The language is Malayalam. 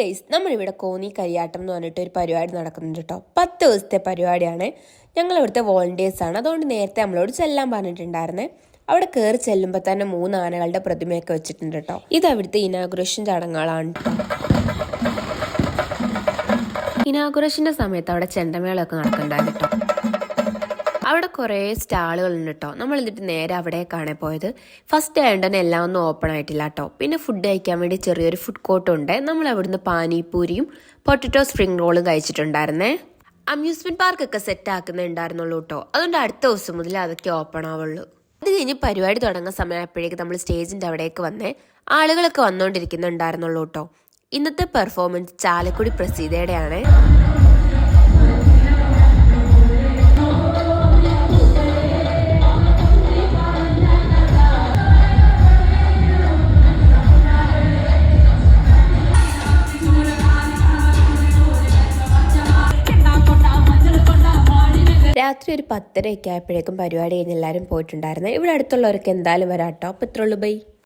ഗൈസ് നമ്മളിവിടെ കോന്നി കരിയാട്ടം എന്ന് പറഞ്ഞിട്ട് ഒരു പരിപാടി നടക്കുന്നുണ്ട് കേട്ടോ പത്ത് ദിവസത്തെ പരിപാടിയാണ്. ഞങ്ങൾ ഇവിടുത്തെ വോളണ്ടിയേഴ്സ് ആണ്. അതുകൊണ്ട് നേരത്തെ നമ്മളോട് ചെല്ലാൻ പറഞ്ഞിട്ടുണ്ടായിരുന്നേ. അവിടെ കയറി ചെല്ലുമ്പോൾ തന്നെ മൂന്ന് ആനകളുടെ പ്രതിമയൊക്കെ വെച്ചിട്ടുണ്ട് കേട്ടോ ഇത് അവിടുത്തെ ഇനാഗുറേഷൻ ചടങ്ങുകളാണ്. കേട്ടോ സമയത്ത് അവിടെ ചെണ്ടമേളമൊക്കെ നടക്കണ്ടായിരുന്നു കേട്ടോ അവിടെ കുറേ സ്റ്റാളുകളുണ്ട് കേട്ടോ നമ്മൾ എന്നിട്ട് നേരെ അവിടേക്കാണ് പോയത്. ഫസ്റ്റ് ആയതുകൊണ്ട് തന്നെ എല്ലാം ഒന്നും ഓപ്പൺ ആയിട്ടില്ല കേട്ടോ പിന്നെ ഫുഡ് കഴിക്കാൻ വേണ്ടി ചെറിയൊരു ഫുഡ് കോർട്ട് ഉണ്ട്. നമ്മൾ അവിടുന്ന് പാനിപൂരിയും പൊട്ടറ്റോ സ്പ്രിംഗ് റോളും കഴിച്ചിട്ടുണ്ടായിരുന്നേ. അമ്യൂസ്മെന്റ് പാർക്കൊക്കെ സെറ്റ് ആക്കുന്നുണ്ടായിരുന്നുള്ളൂ കേട്ടോ അതുകൊണ്ട് അടുത്ത ദിവസം മുതൽ അതൊക്കെ ഓപ്പൺ ആവുള്ളൂ. അത് കഴിഞ്ഞ് പരിപാടി തുടങ്ങുന്ന സമയമായപ്പോഴേക്ക് നമ്മൾ സ്റ്റേജിന്റെ അവിടേക്ക് വന്നേ ആളുകളൊക്കെ വന്നുകൊണ്ടിരിക്കുന്നുണ്ടായിരുന്നുള്ളൂ കേട്ടോ ഇന്നത്തെ പെർഫോമൻസ് ചാലക്കുടി പ്രസീതയുടെയാണ് രാത്രി ഒരു പത്തരയൊക്കെ ആയപ്പോഴേക്കും പരിപാടി കഴിഞ്ഞ് എല്ലാവരും പോയിട്ടുണ്ടായിരുന്നു. ഇവിടെ അടുത്തുള്ളവർക്ക് എന്തായാലും വരാട്ടോ. അപ്പോൾ ഇത്രയുള്ളൂ ബൈ.